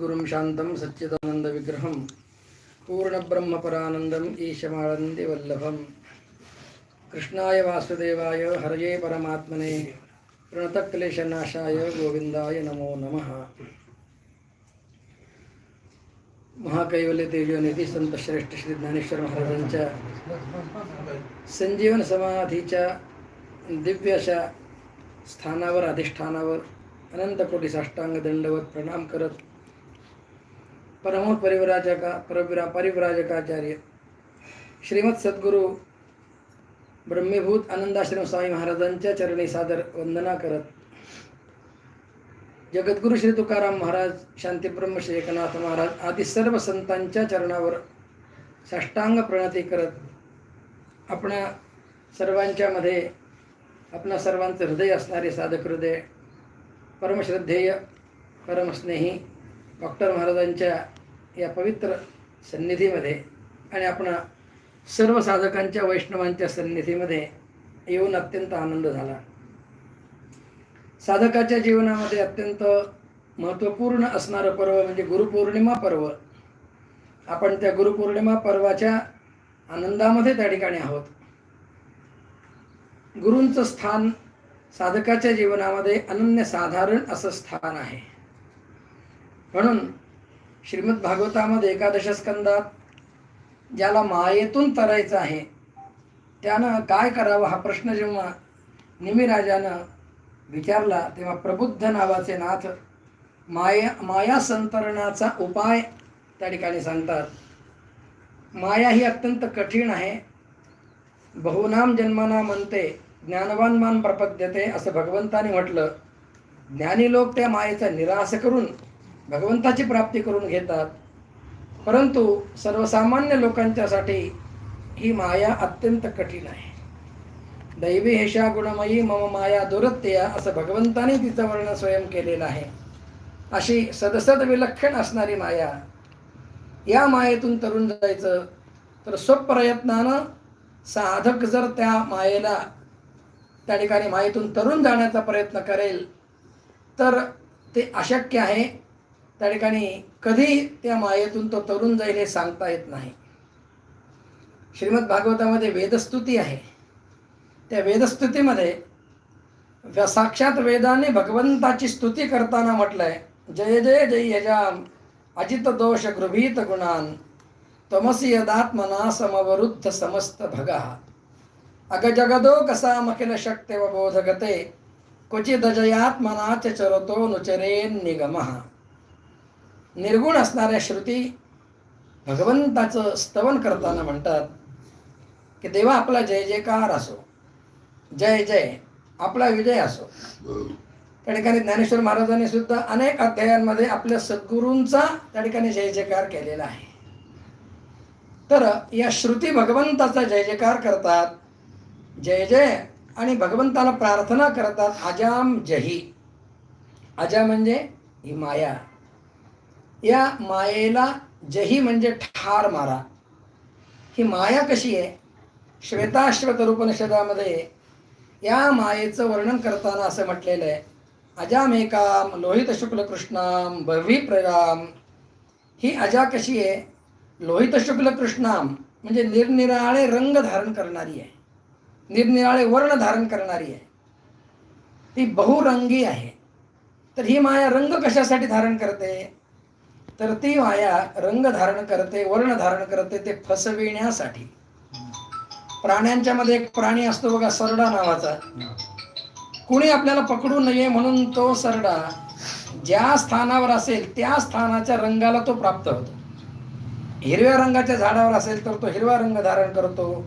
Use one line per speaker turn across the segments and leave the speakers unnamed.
सद्गुरुं शान्तं सच्चिदानन्दविग्रहं पूर्णब्रह्मपरानन्दम् ईशमानन्दिवल्लभं कृष्णाय वासुदेवाय हरये परमात्मने प्रणतक्लेशनाशाय गोविंदाय नमो नमः महाकैवल्य तेजोनिधी संत श्रेष्ठ श्री ज्ञानेश्वर महाराजांच्या संजीवन समाधीच्या दिव्य अशा स्थानावर अधिष्ठानावर अनंत कोटी साष्टांग दंडवत प्रणाम करत परमोत परिवराजक परविरा परिवराजकाचार्य. श्रीमद सद्गुरू ब्रह्मीभूत आनंदाश्रम स्वामी महाराजांच्या चरणी सादर वंदना करत. जगद्गुरु श्री तुकाराम महाराज शांतीब्रह्म श्री एकनाथ महाराज आदी सर्व संतांच्या चरणावर साष्टांग प्रणती करत आपणा सर्वांच्यामध्ये आपणा सर्वांचं हृदय असणारे साधक हृदय परमश्रद्धेय परमस्नेही डॉक्टर महाराजांच्या या पवित्र सन्निधीमध्ये आणि आपण सर्व साधकांच्या वैष्णवांच्या सन्निधीमध्ये येऊन अत्यंत आनंद झाला. साधकाच्या जीवनामध्ये अत्यंत महत्त्वपूर्ण असणारं पर्व म्हणजे गुरुपौर्णिमा पर्व. आपण त्या गुरुपौर्णिमा पर्वाच्या आनंदामध्ये त्या ठिकाणी आहोत. गुरूंचं स्थान साधकाच्या जीवनामध्ये अनन्यसाधारण असं स्थान आहे. म्हणून श्रीमद भागवतामध्ये एकादश स्कंदात ज्याला मायेतून तरायचं आहे त्यानं काय करावं हा प्रश्न जेव्हा निमिराजानं विचारला तेव्हा प्रबुद्ध नावाचे नाथ माया माया संतरणाचा उपाय त्या ठिकाणी सांगतात. माया ही अत्यंत कठीण आहे. बहुनाम जन्माना म्हणते ज्ञानवान मान प्रपद्यते असं भगवंताने म्हटलं. ज्ञानी लोक त्या मायेचा निराश करून भगवंताची प्राप्ती करून घेतात. परंतु सर्वसामान्य लोकांच्यासाठी ही माया अत्यंत कठीण आहे. दैवी हेषा गुणमयी मम माया दुरत्या असं भगवंताने तिचं वर्णन स्वयं केलेलं आहे. अशी सदसद विलक्षण असणारी माया. या मायेतून तरुण जायचं तर स्वप्रयत्नानं साधक जर त्या मायेला त्या ठिकाणी मायेतून तरुण जाण्याचा प्रयत्न करेल तर ते अशक्य आहे. त्या ठिकाणी कधी त्या मायेतून तो तरुण जाईल हे सांगता येत नाही. श्रीमद भागवतामध्ये वेदस्तुती आहे. त्या वेदस्तुतीमध्ये साक्षात वेदाने भगवंताची स्तुती करताना म्हटलंय जय जय जय यजाम अजित दोष गृभीत गुणान तमसी यदात्मना समवरुद्ध समस्त भगा। अग जगदो कसा मखिल शक्ते व बोधगते क्वचिदजयात्मनाच चरतो नुचरेन निगमः। निर्गुण असणाऱ्या श्रुती भगवंताचं स्तवन करताना म्हणतात की देवा आपला जय जयकार असो जय जय आपला विजय असो. त्या ठिकाणी ज्ञानेश्वर महाराजांनी सुद्धा अनेक अध्यायांमध्ये आपल्या सद्गुरूंचा त्या ठिकाणी जय जयकार केलेला आहे. तर या श्रुती भगवंताचा जय जयकार करतात जय जय आणि भगवंताला प्रार्थना करतात अजाम जही. अजा म्हणजे ही माया. या मायेला जही म्हणजे ठार मारा. ही माया कशी आहे? श्वेताश्वत उपनिषदामध्ये या मायेचं वर्णन करताना असं म्हटलेलं आहे अजामेकाम लोहित शुक्ल कृष्णाम भवी प्रयाम ही अजा कशी आहे? लोहित शुक्ल कृष्णाम म्हणजे निरनिराळे रंग धारण करणारी आहे. निरनिराळे वर्ण धारण करणारी आहे. ती बहुरंगी आहे. तर ही माया रंग कशासाठी धारण करते? तर ती माया रंग धारण करते वर्ण धारण करते ते फसविण्यासाठी. प्राण्यांच्या मध्ये एक प्राणी असतो बघा सरडा नावाचा. कुणी आपल्याला पकडू नये म्हणून तो सरडा ज्या स्थानावर असेल त्या स्थानाच्या रंगाला तो प्राप्त होतो. हिरव्या रंगाच्या झाडावर असेल तर तो हिरवा रंग धारण करतो.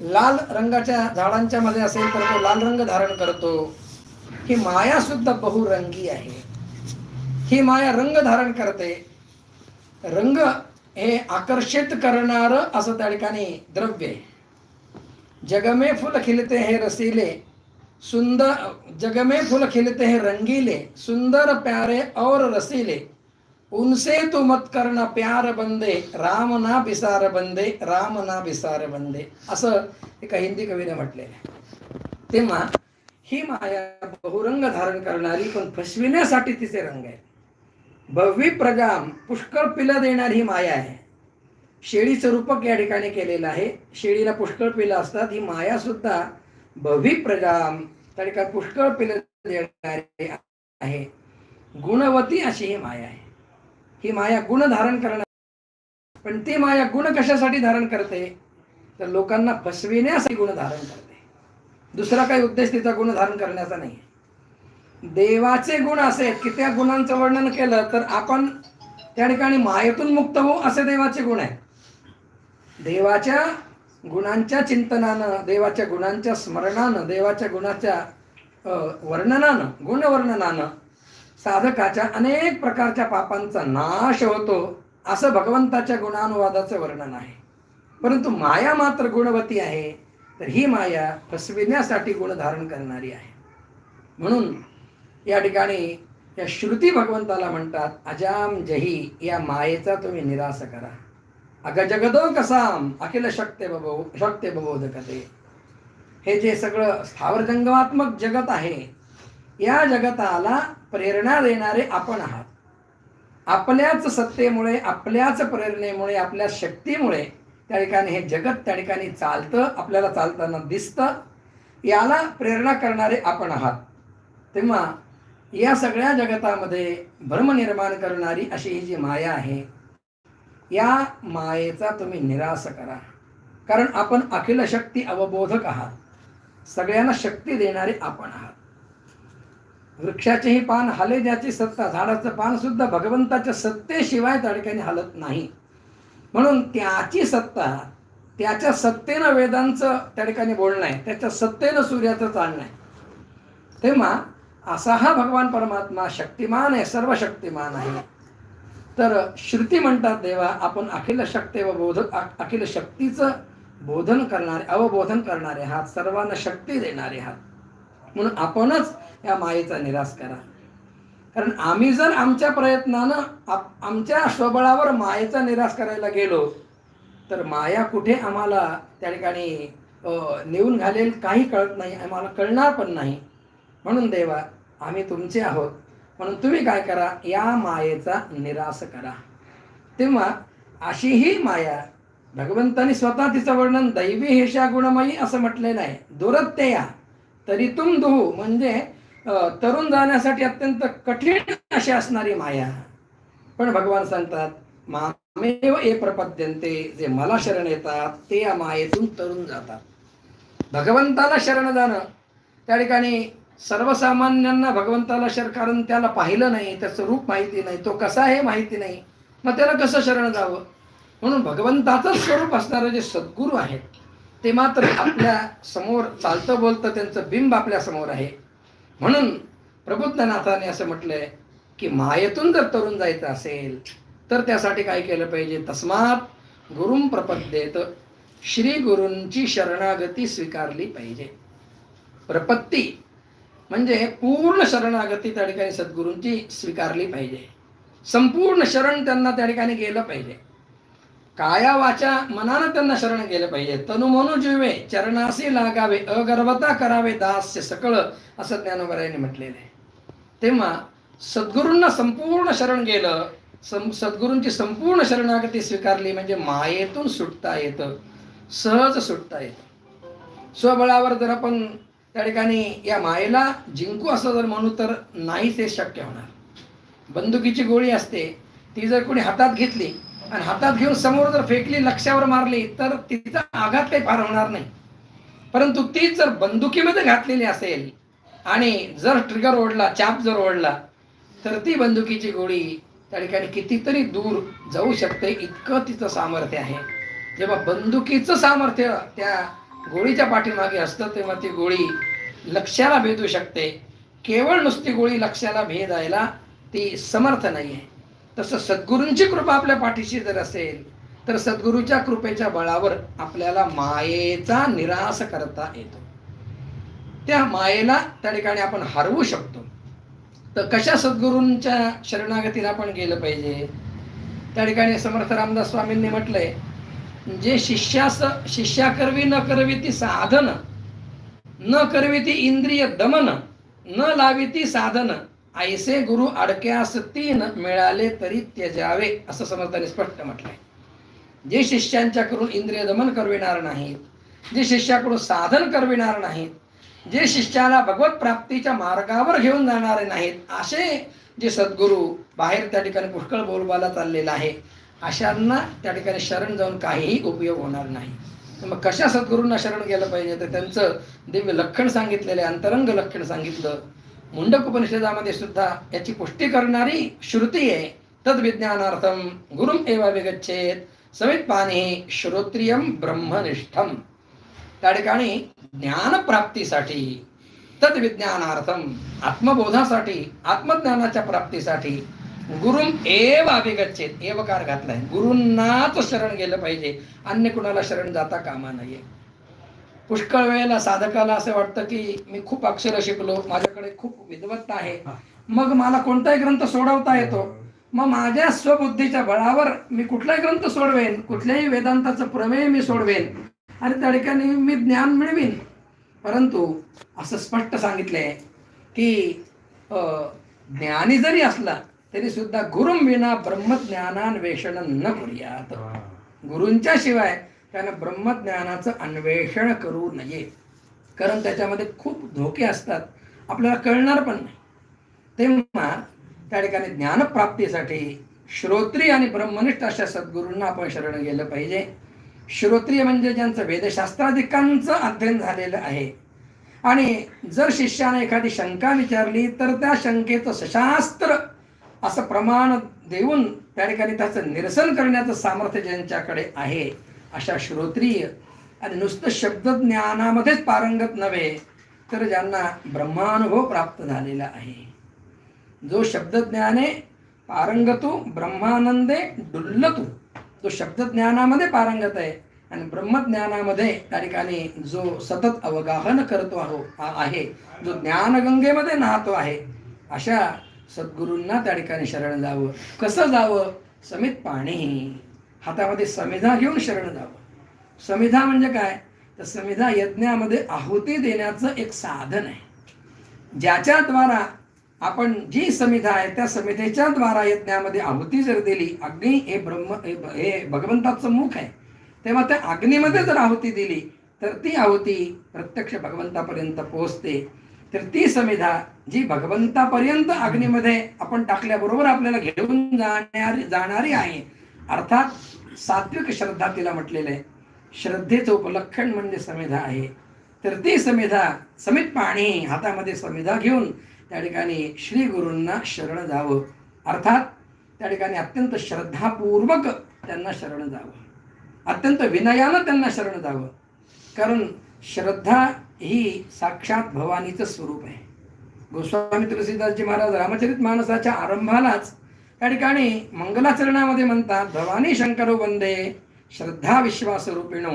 लाल रंगाच्या झाडांच्या मध्ये असेल तर तो लाल रंग धारण करतो. ही माया सुद्धा बहुरंगी आहे. ही माया रंग धारण करते रंग हे आकर्षित करणारं असं त्या ठिकाणी द्रव्य आहे. जगमे फुल खिलते हे रसीले सुंदर जगमे फुल खिलते हे रंगीले सुंदर प्यारे और रसीले. उनसे तू मत करना प्यार बंदे राम ना बिसार बंदे राम ना बिसार बंदे असं एका हिंदी कवीने म्हटलेलं आहे. तेव्हा ही माया बहुरंग धारण करणारी पण फसविण्यासाठी तिचे रंग आहेत. भव्य प्रजाम पुष्कळ पिलं देणारी ही माया आहे. शेळीचं रूपक या ठिकाणी केलेलं आहे. शेळीला पुष्कळ पिलं असतात. ही माया सुद्धा भव्य प्रजाम त्या ठिकाणी पुष्कळ पिलं देणारी आहे. गुणवती अशी ही माया आहे. ही माया गुण धारण करणार पण ती माया गुण कशासाठी धारण करते? तर लोकांना फसविण्यासाठी गुण धारण करते. दुसरा काही उद्देश तिचा गुण धारण करण्याचा नाही देवाचे गुण असे की त्या गुणांचं वर्णन केलं तर आपण त्या ठिकाणी मायेतून मुक्त होऊ असे देवाचे गुण आहे देवाच्या गुणांच्या चिंतनानं देवाच्या गुणांच्या स्मरणानं देवाच्या गुणाच्या वर्णनानं गुणवर्णनानं साधकाच्या अनेक प्रकारच्या पापांचा नाश होतो असं भगवंताच्या गुणानुवादाचं वर्णन आहे. परंतु माया मात्र गुणवती आहे तर ही माया फसविण्यासाठी गुण धारण करणारी आहे. म्हणून या ठिकाणी या श्रुती भगवंताला म्हणतात अजाम जही या मायेचा तुम्ही निराश करा. अग जगदो कसाम अखिल शक्य बबो शक्य बबोधकते हे जे सगळं स्थावर जंगमात्मक जगत आहे या जगताला प्रेरणा देणारे आपण आहात. आपल्याच सत्तेमुळे आपल्याच प्रेरणेमुळे आपल्या शक्तीमुळे त्या ठिकाणी हे जगत त्या ठिकाणी चालतं आपल्याला चालताना दिसतं. याला प्रेरणा करणारे आपण आहात. तेव्हा या सगळ्या जगतामध्ये भ्रम निर्माण करणारी अशी ही जी माया आहे या मायेचा तुम्ही निराश करा. कारण आपण अखिल शक्ती अवबोधक आहात. सगळ्यांना शक्ती देणारे आपण आहात. वृक्षाचेही पान हले ज्याची सत्ता झाडाचं पान सुद्धा भगवंताच्या सत्तेशिवाय त्या ठिकाणी हलत नाही. म्हणून त्याची सत्ता त्याच्या सत्तेनं वेदांचं त्या ठिकाणी बोलणं आहे त्याच्या सत्तेनं सूर्याचं चालणं आहे. तेव्हा असा हा भगवान परमात्मा शक्तिमान आहे सर्व शक्तिमान आहे. तर श्रुती म्हणतात देवा आपण अखिल शक्ती व बोध अखिल शक्तीचं बोधन करणारे अवबोधन करणारे आहात सर्वांना शक्ती देणारे आहात. म्हणून आपणच या मायेचा निराश करा. कारण आम्ही जर आमच्या प्रयत्नानं आप- आमच्या स्वबळावर मायेचा निराश करायला गेलो तर माया कुठे आम्हाला त्या ठिकाणी नेऊन घालेल काही कळत नाही आम्हाला कळणार पण नाही. म्हणून देवा आम्ही तुमचे आहोत. म्हणून तुम्ही काय करा या मायेचा निराश करा. तेव्हा अशी ही माया भगवंतानी स्वतः तिचं वर्णन दैवी हेशा गुणमयी असं म्हटलेलं आहे. दुरत्यया. तरी तुम दुहू म्हणजे तरुण जाण्यासाठी अत्यंत कठीण अशी असणारी माया. पण भगवान सांगतात मामेव ए प्रपद्यंते जे मला शरण येतात ते या मायेतून तरुण जातात. भगवंताला शरण जाणं त्या ठिकाणी सर्वसामान्यांना भगवंताला शर कारण त्याला पाहिलं नाही त्याचं रूप माहिती नाही तो कसा आहे माहिती नाही. मग त्याला कसं शरण जावं? म्हणून भगवंताचंच स्वरूप असणारे जे सद्गुरू आहेत ते मात्र आपल्यासमोर चालतं बोलतं त्यांचं बिंब आपल्यासमोर आहे. म्हणून प्रबुद्धनाथाने असं म्हटलंय की मायेतून जर तरुण जायचं असेल तर त्यासाठी काय केलं पाहिजे? तस्मात गुरुं प्रपद्येत श्री गुरूंची शरणागती स्वीकारली पाहिजे. प्रपत्ती म्हणजे पूर्ण शरणागती त्या ठिकाणी सद्गुरूंची स्वीकारली पाहिजे. संपूर्ण शरण त्यांना त्या ठिकाणी गेलं पाहिजे. काया वाचा मनानं त्यांना शरण गेलं पाहिजे. तनु मनु जीवे चरणासी लागावे अगर्वता करावे दास्य सकळ असं ज्ञानोबरायांनी म्हटलेलं आहे. तेव्हा सद्गुरूंना संपूर्ण शरण गेलं सं सद्गुरूंची संपूर्ण शरणागती स्वीकारली म्हणजे मायेतून सुटता येतं सहज सुटता येतं. स्वबळावर जर आपण त्या ठिकाणी या मायेला जिंकू असं जर म्हणू तर नाही ते शक्य होणार. बंदुकीची गोळी असते ती जर कोणी हातात घेतली आणि हातात घेऊन समोर जर फेकली लक्षावर मारली तर तिचा आघात काही फार होणार नाही. परंतु तीच जर बंदुकीमध्ये घातलेली असेल आणि जर ट्रिगर ओढला चाप जर ओढला तर ती बंदुकीची गोळी त्या ठिकाणी कितीतरी दूर जाऊ शकते इतकं तिचं सामर्थ्य आहे. जेव्हा बंदुकीचं सामर्थ्य त्या गोळीच्या पाठीमागे असतं तेव्हा ती गोळी लक्षाला भेदू शकते. केवळ नुसती गोळी लक्षाला भेदायला ती समर्थ नाही आहे तसं सद्गुरूंची कृपा आपल्या पाठीशी जर असेल तर सद्गुरूच्या कृपेच्या बळावर आपल्याला मायेचा निराश करता येतो. त्या मायेला त्या ठिकाणी आपण हरवू शकतो. तर कशा सद्गुरूंच्या शरणागतीला आपण गेलं पाहिजे? त्या ठिकाणी समर्थ रामदास स्वामींनी म्हटलंय जे शिष्यास शिष्या करवी न करवी ती साधन. न करवी ती इंद्रिय दमन. न लावी ती साधन. ऐसे गुरु अडक्यास तीन मिळाले तरी त्यजावे असं समर्थाने स्पष्ट म्हटलंय. जे शिष्यांच्याकडून इंद्रिय दमन करविणार नाहीत जे शिष्याकडून साधन करविणार नाहीत जे शिष्याला भगवत प्राप्तीच्या मार्गावर घेऊन जाणारे नाहीत असे जे सद्गुरू बाहेर त्या ठिकाणी पुष्कळ बोलबाला चाललेला आहे अशांना त्या ठिकाणी शरण जाऊन काहीही उपयोग होणार नाही. मग कशा सद्गुरूंना शरण गेलं पाहिजे? तर त्यांचं दिव्य लक्षण सांगितलेलं आहे अंतरंग लक्षण सांगितलं. मुंडक उपनिषदामध्ये सुद्धा याची पुष्टी करणारी श्रुती आहे. तद्विज्ञानार्थम गुरुम एवा विगच्छेत समित पाणी श्रोत्रियम ब्रह्मनिष्ठम. त्या ठिकाणी ज्ञानप्राप्तीसाठी तद्विज्ञानार्थम आत्मबोधासाठी आत्मज्ञानाच्या प्राप्तीसाठी गुरुम एव अभिगच्छेत. एवकार घातलाय गुरूंनाच शरण गेलं पाहिजे. अन्य कुणाला शरण जाता कामा नये. पुष्कळ वेळेला साधकाला असं वाटतं की मी खूप अक्षर शिकलो माझ्याकडे खूप विद्वत्ता आहे. मग मला कोणताही ग्रंथ सोडवता येतो. मग माझ्या स्वबुद्धीच्या बळावर मी कुठलाही ग्रंथ सोडवेन कुठल्याही वेदांताचं प्रमेय मी सोडवेन आणि त्या ठिकाणी मी ज्ञान मिळवीन. परंतु असं स्पष्ट सांगितलंय की ज्ञानी जरी असला तरी सुद्धा गुरुम विना ब्रह्मज्ञानान्वेषण न करूयात. गुरूंच्या शिवाय त्यानं ब्रह्मज्ञानाचं अन्वेषण करू नये. कारण त्याच्यामध्ये खूप धोके असतात. आपल्याला कळणार पण नाही. तेव्हा त्या ठिकाणी ज्ञानप्राप्तीसाठी श्रोत्रिय आणि ब्रह्मनिष्ठ अशा सद्गुरूंना आपण शरण गेलं पाहिजे. श्रोत्रिय म्हणजे ज्यांचं वेदशास्त्राधिकांचं अध्ययन झालेलं आहे. आणि जर शिष्याने एखादी शंका विचारली तर त्या शंकेचं सशास्त्र असं प्रमाण देऊन त्या ठिकाणी त्याचं निरसन करण्याचं सामर्थ्य ज्यांच्याकडे आहे अशा श्रोत्रिय आणि नुसतं शब्दज्ञानामध्येच पारंगत नव्हे तर ज्यांना ब्रह्मानुभव प्राप्त झालेला आहे. जो शब्दज्ञाने पारंगतो ब्रह्मानंदे डुल्लतो तो शब्दज्ञानामध्ये पारंगत आहे आणि ब्रह्मज्ञानामध्ये त्या ठिकाणी जो सतत अवगाहन करतो आहो आहे जो ज्ञानगंगेमध्ये नाहतो आहे अशा सद्गुरूंना त्या ठिकाणी शरण जावं. कसं जावं? समित पाणी हातामध्ये समिधा घेऊन शरण जावं. समिधा म्हणजे काय? तर समिधा यज्ञामध्ये आहुती देण्याचं एक साधन आहे. ज्याच्याद्वारा आपण जी समिधा आहे त्या समिधेच्या द्वारा यज्ञामध्ये आहुती जर दिली अग्नी हे ब्रह्म हे हे भगवंताचं मुख आहे. तेव्हा त्या अग्नीमध्ये जर आहुती दिली तर ती आहुती प्रत्यक्ष भगवंतापर्यंत पोहोचते. तर ती समिधा जी भगवंतापर्यंत अग्नीमध्ये आपण टाकल्याबरोबर आपल्याला घेऊन जाणारी जाणारी आहे. अर्थात सात्विक श्रद्धा तिला म्हटलेलं आहे. श्रद्धेचं उपलक्षण म्हणजे समिधा आहे. तर ती समिधा समित पाणी हातामध्ये समिधा घेऊन त्या ठिकाणी श्री गुरूंना शरण जावं. अर्थात त्या ठिकाणी अत्यंत श्रद्धापूर्वक त्यांना शरण जावं. अत्यंत विनयानं त्यांना शरण जावं. कारण श्रद्धा ही साक्षात भवानीचं स्वरूप आहे. गोस्वामी तुलसीदासजी महाराज रामचरित मानसाच्या आरंभालाच त्या ठिकाणी मंगलाचरणामध्ये म्हणतात भवानी शंकरो वंदे श्रद्धा विश्वास रूपिणो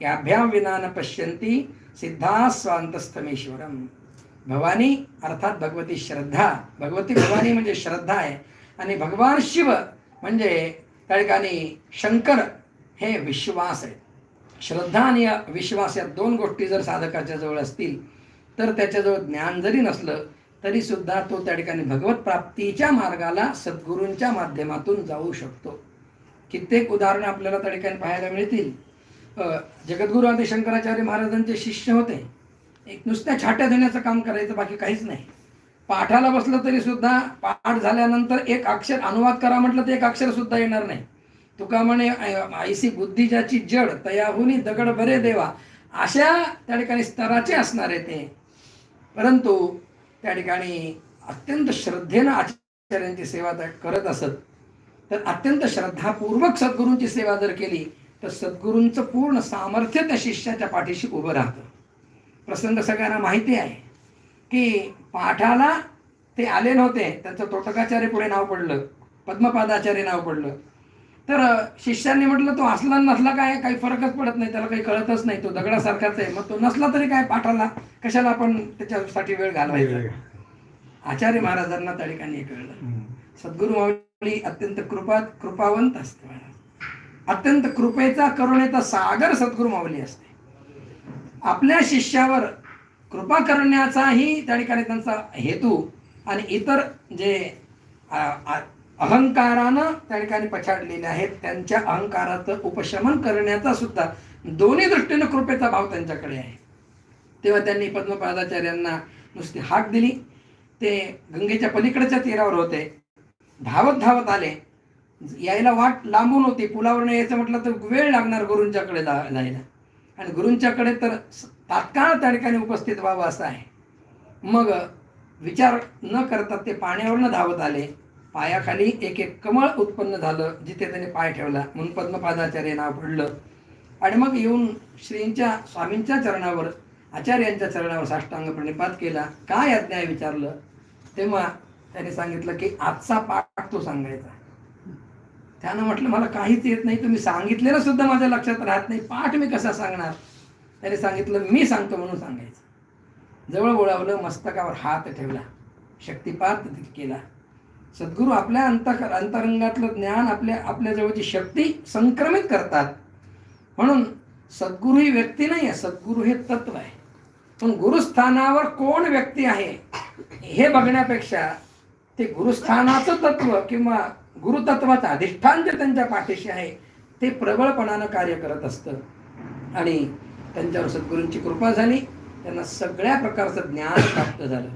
याभ्याम विनान न पश्यंती सिद्धा स्वांतस्थमेश्वरम भवानी अर्थात भगवती श्रद्धा भगवती भवानी म्हणजे श्रद्धा आहे. आणि भगवान शिव म्हणजे त्या ठिकाणी शंकर हे विश्वास आहे श्रद्धा आणि विश्वास या दोन गोष्टी जर साधकाच्या जवळ असतील तर त्याच्याजवळ ज्ञान जरी नसलं तरी सुद्धा तो त्या ठिकाणी भगवत प्राप्तीच्या मार्गाला सद्गुरूंच्या माध्यमातून जाऊ शकतो. कित्येक उदाहरणं आपल्याला त्या ठिकाणी पाहायला मिळतील. जगद्गुरु जगद्गुरू शंकराचार्य महाराजांचे शिष्य होते. एक नुसत्या छाट्या देण्याचं काम करायचं बाकी काहीच नाही. पाठाला बसलं तरी सुद्धा पाठ झाल्यानंतर एक अक्षर अनुवाद करा म्हटलं तर एक अक्षर सुद्धा येणार नाही. तुका म्हणे आईसी ऐसी बुद्धी ज्याची जड तयाहुनी दगड बरे देवा. अशा त्या ठिकाणी स्तराचे असणारे ते. परंतु त्या ठिकाणी अत्यंत श्रद्धेनं आचार्यांची सेवा त्या करत असत. तर अत्यंत श्रद्धापूर्वक सद्गुरूंची सेवा जर केली तर सद्गुरूंचं पूर्ण सामर्थ्य त्या शिष्याच्या पाठीशी उभं राहतं. प्रसंग सगळ्यांना माहिती आहे की पाठाला ते आले नव्हते त्यांचं तोटकाचार्य पुढे नाव पडलं पद्मपादाचार्य नाव पडलं. तर शिष्यांनी म्हटलं तो असला नसला काय? काही फरकच पडत नाही त्याला काही कळतच नाही. तो दगडासारखाच आहे. मग तो नसला तरी काय पाठाला? कशाला आपण त्याच्यासाठी वेळ घालवायचा? आचार्य महाराजांना त्या ठिकाणी कळलं सद्गुरू माऊली अत्यंत कृपा कृपावंत असते अत्यंत कृपेचा करुणेचा सागर सद्गुरू माऊली असते. आपल्या शिष्यावर कृपा करण्याचाही त्या ठिकाणी त्यांचा हेतू आणि इतर जे अहंकारानं त्या ठिकाणी पछाडलेले आहेत. त्यांच्या अहंकाराचं उपशमन करण्याचा सुद्धा दोन्ही दृष्टीनं कृपेचा भाव त्यांच्याकडे आहे. तेव्हा त्यांनी पद्मपादाचार्यांना नुसती हाक दिली. ते गंगेच्या पलीकडच्या तीरावर होते. धावत धावत आले. यायला वाट लांबून होती. पुलावरनं यायचं म्हटलं तर वेळ लागणार गुरूंच्याकडे जा जायला. आणि गुरूंच्याकडे तर तात्काळ त्या ठिकाणी उपस्थित व्हावं असं आहे. मग विचार न करता ते पाण्यावरनं धावत आले. पायाखाली एक एक कमळ उत्पन्न झालं जिथे त्याने पाय ठेवला. म्हणून पद्मपादाचार्य नाव पडलं आणि मग येऊन श्रींच्या स्वामींच्या चरणावर आचार्यांच्या चरणावर साष्टांग प्रणिपात केला. काय अज्ञाय विचारलं? तेव्हा त्याने सांगितलं की आजचा पाठ तो सांगायचा. त्यानं म्हटलं मला काहीच येत नाही. तुम्ही सांगितलेलं सुद्धा माझ्या लक्षात राहत नाही. पाठ मी कसा सांगणार? त्याने सांगितलं मी सांगतो म्हणून सांगायचं. जवळ बोलावलं मस्तकावर हात ठेवला. शक्तिपात केला. सद्गुरू आपल्या अंत अंतरंगातलं ज्ञान आपल्या आपल्या जवळची शक्ती संक्रमित करतात. म्हणून सद्गुरू ही व्यक्ती नाही आहे सद्गुरू हे तत्व आहे. पण गुरुस्थानावर कोण व्यक्ती आहे हे बघण्यापेक्षा ते गुरुस्थानाचं तत्व किंवा गुरुतत्वाचं अधिष्ठान जे त्यांच्या पाठीशी आहे ते प्रबळपणानं कार्य करत असतं. आणि त्यांच्यावर सद्गुरूंची कृपा झाली त्यांना सगळ्या प्रकारचं ज्ञान प्राप्त झालं.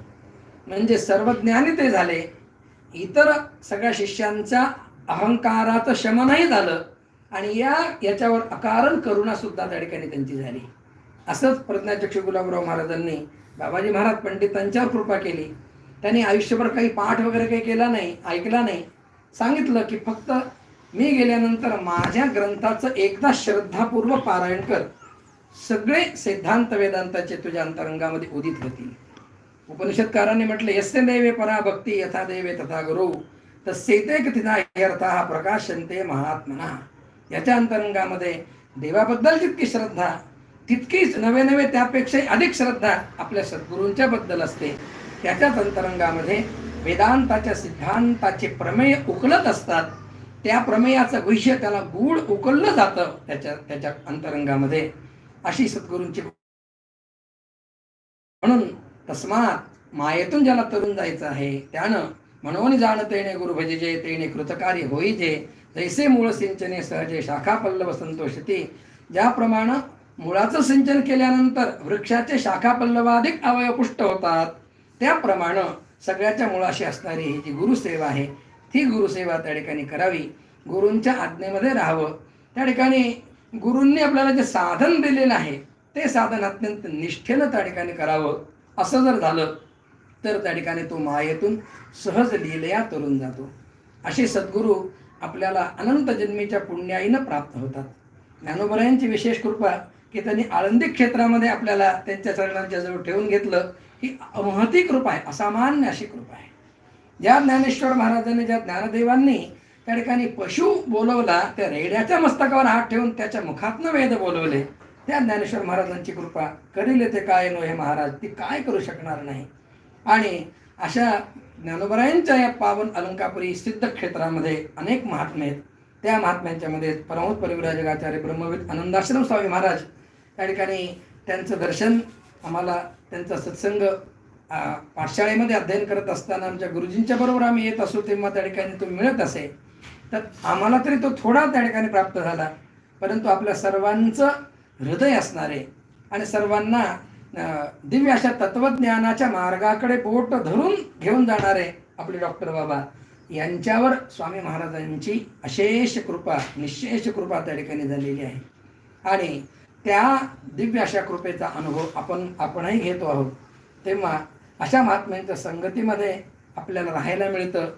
म्हणजे सर्वज्ञानी ते झाले इतर सगळ्या शिष्यांच्या अहंकाराचं शमनही झालं. आणि या याच्यावर अकारण करुणा सुद्धा त्या ठिकाणी त्यांची झाली. असंच प्रज्ञाचक्ष गुलाबराव महाराजांनी बाबाजी महाराज पंडितांच्यावर कृपा केली. त्यांनी आयुष्यभर काही पाठ वगैरे काही केला नाही ऐकला नाही. सांगितलं की फक्त मी गेल्यानंतर माझ्या ग्रंथाचं एकदा श्रद्धापूर्वक पारायण कर. सगळे सिद्धांत वेदांताचे तुझ्या अंतरंगामध्ये उदित होतील. उपनिषदकारांनी म्हटले यस्य देवे परा भक्ती यथा देवे तथा गुरु तस्यैते कथिता ह्यर्था प्रकाशन्ते महात्मना। याच्या अंतरंगामध्ये देवाबद्दल जितकी श्रद्धा तितकीच नवे नवे त्यापेक्षाही अधिक श्रद्धा आपल्या सद्गुरूंच्या बद्दल असते. त्याच्याच अंतरंगामध्ये वेदांताच्या सिद्धांताचे प्रमेय उकलत असतात. त्या प्रमेयाचं भविष्य त्याला गूढ उकललं जातं त्याच्या त्याच्या अंतरंगामध्ये. अशी सद्गुरूंची म्हणून तस्मात मायेतून ज्याला तरुण जायचं आहे त्यानं म्हणून जाणत तेणे गुरु भजिजे तेणे कृतकार्य होईजे जैसे मूळ सिंचने सहजे शाखा पल्लव संतोषती. ज्याप्रमाणे मुळाचं सिंचन केल्यानंतर वृक्षाचे शाखा पल्लवाधिक अवयव पुष्ट होतात त्याप्रमाणे सगळ्याच्या मुळाशी असणारी ही जी गुरुसेवा आहे ती गुरुसेवा त्या ठिकाणी करावी. गुरूंच्या आज्ञेमध्ये राहावं. त्या ठिकाणी गुरूंनी आपल्याला जे साधन दिलेलं आहे ते साधन अत्यंत निष्ठेनं त्या ठिकाणी करावं. असं जर झालं तर त्या ठिकाणी तो मायेतून सहज लिहिलया तरुण जातो. असे सद्गुरू आपल्याला अनंत जन्मीच्या पुण्याईनं प्राप्त होतात. ज्ञानोबरायांची विशेष कृपा की त्यांनी आळंदी क्षेत्रामध्ये आपल्याला त्यांच्या चरणांच्या जवळ ठेवून घेतलं ही महती कृपा आहे असामान्य अशी कृपा आहे. ज्या ज्ञानेश्वर महाराजांनी ज्या ज्ञानदेवांनी त्या ठिकाणी पशु बोलवला त्या रेड्याच्या मस्तकावर हात ठेवून त्याच्या मुखातनं वेद बोलवले त्या ज्ञानेश्वर महाराजांची कृपा करील ते काय नो हे महाराज? ती काय करू शकणार नाही? आणि अशा ज्ञानोबरायांच्या या पावन अलंकापुरी सिद्ध क्षेत्रामध्ये अनेक महात्मे आहेत. त्या महात्म्यांच्यामध्ये परमोत परिविराजकाचार्य ब्रह्मवीर आनंदाश्रम स्वामी महाराज त्या ठिकाणी त्यांचं दर्शन आम्हाला त्यांचा सत्संग पाठशाळेमध्ये अध्ययन करत असताना आमच्या गुरुजींच्या बरोबर आम्ही येत असू तेव्हा त्या ठिकाणी तो मिळत असे. तर आम्हाला तरी तो थोडा त्या ठिकाणी प्राप्त झाला. परंतु आपल्या सर्वांचं हृदय असणारे. आणि सर्वांना दिव्य अशा तत्वज्ञानाच्या मार्गाकडे बोट धरून घेऊन जाणारे आपले डॉक्टर बाबा. यांच्यावर स्वामी महाराजांची अशेष कृपा निशेष कृपा त्या ठिकाणी झालेली आहे. आणि त्या दिव्य अशा कृपेचा अनुभव आपण आपणही घेतो आहोत. तेव्हा अशा महात्म्यांच्या संगतीमध्ये आपल्याला राहायला मिळतं.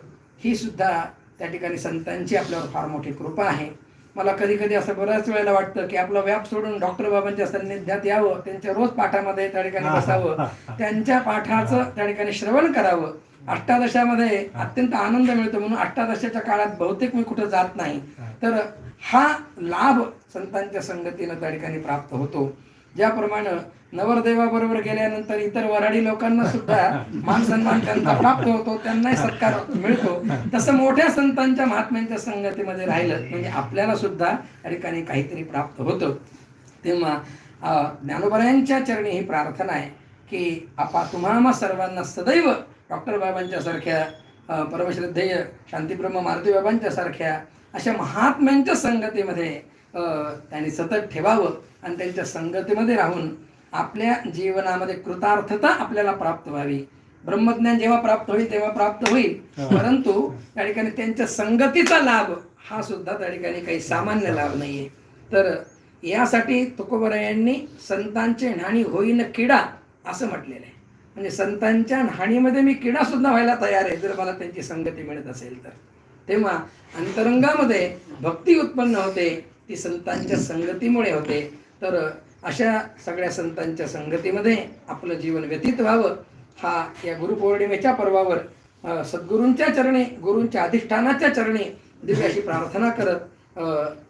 ही सुद्धा त्या ठिकाणी संतांची आपल्यावर फार मोठी कृपा आहे. मला कधी कधी असं बऱ्याच वेळेला वाटतं की आपला व्याप सोडून डॉक्टर बाबांच्या सान्निध्यात यावं त्यांच्या रोज पाठामध्ये त्या ठिकाणी बसावं त्यांच्या पाठाचं त्या ठिकाणी श्रवण करावं. अष्टादशामध्ये अत्यंत आनंद मिळतो म्हणून अष्टादशाच्या काळात बहुतेक मी कुठं जात नाही. तर हा लाभ संतांच्या संगतीनं त्या ठिकाणी प्राप्त होतो. ज्याप्रमाणे नवरदेवाबरोबर गेल्यानंतर इतर वराडी लोकांना सुद्धा मान सन्मान त्यांचा प्राप्त होतो त्यांनाही सत्कार मिळतो. तसं मोठ्या संतांच्या महात्म्यांच्या संगतीमध्ये राहिलं म्हणजे आपल्याला सुद्धा या ठिकाणी काहीतरी प्राप्त होतं. तेव्हा अ, ज्ञानोबरायांच्या चरणी ही प्रार्थना आहे की आपा तुम्हा सर्वांना सदैव डॉक्टर बाबांच्या सारख्या परमश्रद्धेय शांतीब्रह्म मारुती बाबांच्या सारख्या अशा महात्म्यांच्या संगतीमध्ये त्यांनी सतत ठेवावं आणि त्यांच्या संगतीमध्ये राहून आपल्या जीवनामध्ये कृतार्थता आपल्याला प्राप्त व्हावी. ब्रह्मज्ञान जेव्हा प्राप्त होईल तेव्हा प्राप्त होईल. परंतु त्या ठिकाणी त्यांच्या संगतीचा लाभ हा सुद्धा त्या ठिकाणी काही सामान्य लाभ नाहीये. तर यासाठी तुकोबरायांनी संतांचे न्हाणी होईन किडा असं म्हटलेलं आहे. म्हणजे संतांच्या न्हाणीमध्ये मी किडा सुद्धा व्हायला तयार आहे जर मला त्यांची संगती मिळत असेल तर. तेव्हा अंतरंगामध्ये भक्ती उत्पन्न होते. ती संतांच्या संगतीमुळे होते. तर अशा सगळ्या संतांच्या संगतीमध्ये आपलं जीवन व्यतीत व्हावं. हा या गुरुपौर्णिमेच्या पर्वावर सद्गुरूंच्या चरणी गुरूंच्या अधिष्ठानाच्या चरणी दिव्य अशी प्रार्थना करत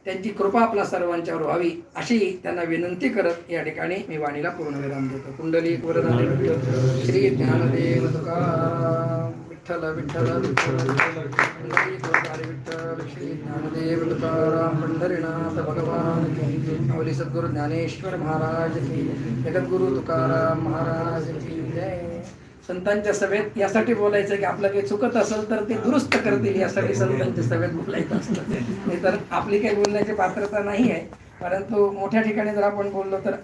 त्यांची कृपा आपल्या सर्वांच्यावर व्हावी अशी त्यांना विनंती करत या ठिकाणी मी वाणीला पूर्ण विराम देतो. कुंडली वरदान श्री ज्ञानदेव तुकाराम. विठ्ठल विठ्ठल विठ्ठल विठ्ठल श्री ज्ञानदेव तुकाराम पंढरीनाथ भगवान की अवली सद्गुरु ज्ञानेश्वर महाराज जगद्गुरु तुकाराम महाराज जय. संतांच्या सभेत यासाठी बोलायचं की आपलं काही चुकत असेल तर ते दुरुस्त करतील यासाठी संतांच्या सभेत बोलायचं असतं. नाही तर आपली काही बोलण्याची पात्रता नाही आहे. परंतु मोठ्या ठिकाणी जर आपण बोललो तर